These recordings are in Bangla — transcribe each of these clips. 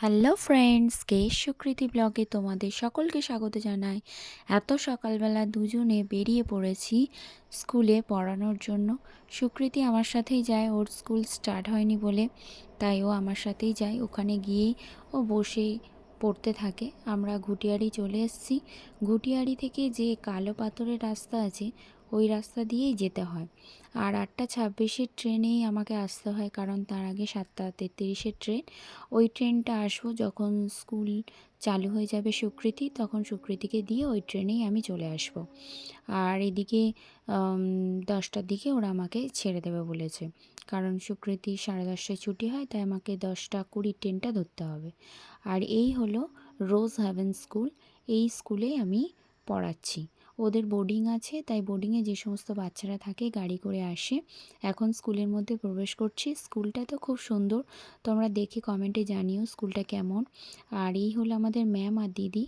হ্যালো ফ্রেন্ডস কে সুকৃতি ব্লগে তোমাদের সকলকে স্বাগত জানাই। এত সকালবেলা দুজনে বেরিয়ে পড়েছি স্কুলে পড়ানোর জন্য। সুকৃতি আমার সাথেই যায়, ওর স্কুল স্টার্ট হয়নি বলে, তাই ও আমার সাথেই যায়। ওখানে গিয়েই ও বসে পড়তে থাকে। আমরা ঘুটিয়ারি চলে এসেছি। ঘুটিয়ারি থেকে যে কালো পাথরের রাস্তা আছে ওই রাস্তা দিয়েই যেতে হয়। আর আটটা ছাব্বিশের ট্রেনেই আমাকে আসতে হয় কারণ তার আগে সাতটা তেত্রিশের ট্রেন। ওই ট্রেনটা আসব যখন স্কুল চালু হয়ে যাবে সুকৃতি, তখন সুকৃতিকে দিয়ে ওই ট্রেনেই আমি চলে আসব। আর এদিকে দশটার দিকে ওরা আমাকে ছেড়ে দেবে বলেছে। কারণ সুকৃতি সাড়ে দশটায় ছুটি হয়, তাই আমাকে দশটা কুড়ি ট্রেনটা ধরতে হবে। আর এই হলো রোজ হ্যাভেন স্কুল। এই স্কুলে আমি পড়াচ্ছি। ওদের বোর্ডিং আছে, তাই বোর্ডিংয়ে যে সমস্ত বাচ্চারা থাকে গাড়ি করে আসে। এখন স্কুলের মধ্যে প্রবেশ করছি। স্কুলটা তো খুব সুন্দর, তোমরা দেখে কমেন্টে জানিও স্কুলটা কেমন। আর এই হলো আমাদের ম্যাম আর দিদি।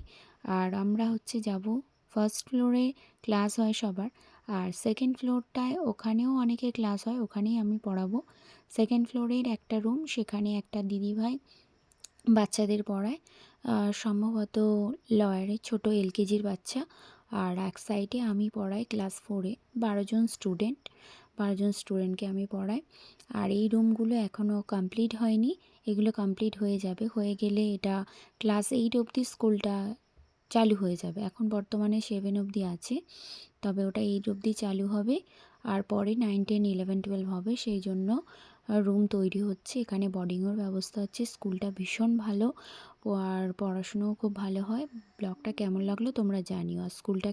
আর আমরা হচ্ছে যাব ফার্স্ট ফ্লোরে ক্লাস হয় সবার। আর সেকেন্ড ফ্লোরটায় ওখানেও অনেকে ক্লাস হয়, ওখানেই আমি পড়াবো। সেকেন্ড ফ্লোরের একটা রুম সেখানে একটা দিদিভাই বাচ্চাদের পড়ায়। সম্ভবত লয়ারের ছোট এলকেজির বাচ্চা। আর এক সাইডে আমি পড়াই ক্লাস ফোরে বারোজন স্টুডেন্ট বারোজন স্টুডেন্টকে আমি পড়াই। আর এই রুমগুলো এখনও কমপ্লিট হয়নি, এগুলো কমপ্লিট হয়ে যাবে। হয়ে গেলে এটা ক্লাস এইট অবধি স্কুলটা চালু হয়ে যাবে। এখন বর্তমানে সেভেন অবধি আছে। তবে ওটা এইট অবধি চালু হবে। আর পরে নাইন টেন ইলেভেন টুয়েলভ হবে, সেই জন্য রুম তৈরি হচ্ছে। এখানে বোর্ডিংয়ের ব্যবস্থা হচ্ছে। স্কুলটা ভীষণ ভালো। আর পড়াশুনোও খুব ভালো হয়। ব্লগটা কেমন লাগল তোমরা জানিও। আর স্কুলটা